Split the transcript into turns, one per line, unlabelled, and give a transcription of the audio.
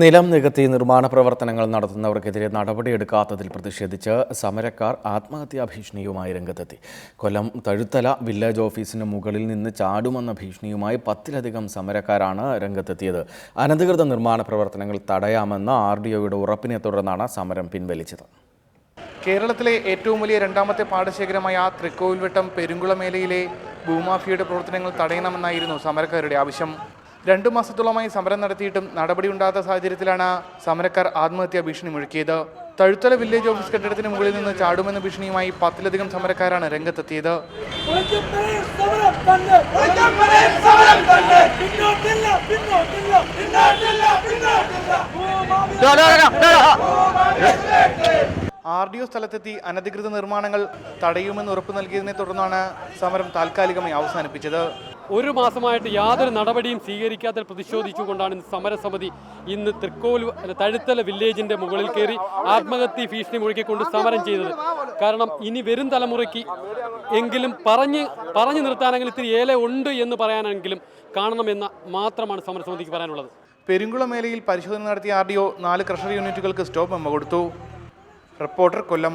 നിലം നികത്തി നിർമ്മാണ പ്രവർത്തനങ്ങൾ നടത്തുന്നവർക്കെതിരെ നടപടിയെടുക്കാത്തതിൽ പ്രതിഷേധിച്ച് സമരക്കാർ ആത്മഹത്യാ ഭീഷണിയുമായി രംഗത്തെത്തി. കൊല്ലം തഴുത്തല വില്ലേജ് ഓഫീസിന് മുകളിൽ നിന്ന് ചാടുമെന്ന ഭീഷണിയുമായി പത്തിലധികം സമരക്കാരാണ് രംഗത്തെത്തിയത്. അനധികൃത നിർമ്മാണ പ്രവർത്തനങ്ങൾ തടയാമെന്ന ആർ ഡി ഒയുടെ ഉറപ്പിനെ തുടർന്നാണ് സമരം പിൻവലിച്ചത്.
കേരളത്തിലെ ഏറ്റവും വലിയ രണ്ടാമത്തെ പാടശേഖരമായ തൃക്കോവിൽവട്ടം പെരുങ്കുളമേലയിലെ ഭൂമാഫിയുടെ പ്രവർത്തനങ്ങൾ തടയണമെന്നായിരുന്നു സമരക്കാരുടെ ആവശ്യം. രണ്ടു മാസത്തോളമായി സമരം നടത്തിയിട്ടും നടപടിയുണ്ടാകാത്ത സാഹചര്യത്തിലാണ് സമരക്കാർ ആത്മഹത്യാ ഭീഷണി മുഴക്കിയത്. തഴുത്തല വില്ലേജ് ഓഫീസ് കെട്ടിടത്തിന് മുകളിൽ നിന്ന് ചാടുമെന്ന ഭീഷണിയുമായി പത്തിലധികം സമരക്കാരാണ് രംഗത്തെത്തിയത്. ആർ ഡി ഒ സ്ഥലത്തെത്തി അനധികൃത നിർമ്മാണങ്ങൾ തടയുമെന്ന് ഉറപ്പു നൽകിയതിനെ തുടർന്നാണ് സമരം താൽക്കാലികമായി അവസാനിപ്പിച്ചത്.
ഒരു മാസമായിട്ട് യാതൊരു നടപടിയും സ്വീകരിക്കാത്ത പ്രതിഷേധിച്ചുകൊണ്ടാണ് ഇന്ന് സമരസമിതി ഇന്ന് തൃക്കോൽ തഴുത്തല വില്ലേജിന്റെ മുകളിൽ കയറി ആത്മഹത്യ ഭീഷണി മുഴുക്കിക്കൊണ്ട് സമരം ചെയ്തത്. കാരണം ഇനി വരും തലമുറയ്ക്ക് എങ്കിലും പറഞ്ഞ് പറഞ്ഞു നിർത്താനെങ്കിലും ഇത്തിരി ഏല ഉണ്ട് എന്ന് പറയാനെങ്കിലും കാണണമെന്ന മാത്രമാണ് സമരസമിതിക്ക് പറയാനുള്ളത്.
പെരുങ്കുളമേലയിൽ പരിശോധന നടത്തിയ ആർ ഡി ഒ നാല് ക്രഷർ യൂണിറ്റുകൾക്ക് സ്റ്റോപ്പ് മെമ്മ കൊടുത്തു. റിപ്പോർട്ടർ കൊല്ലം.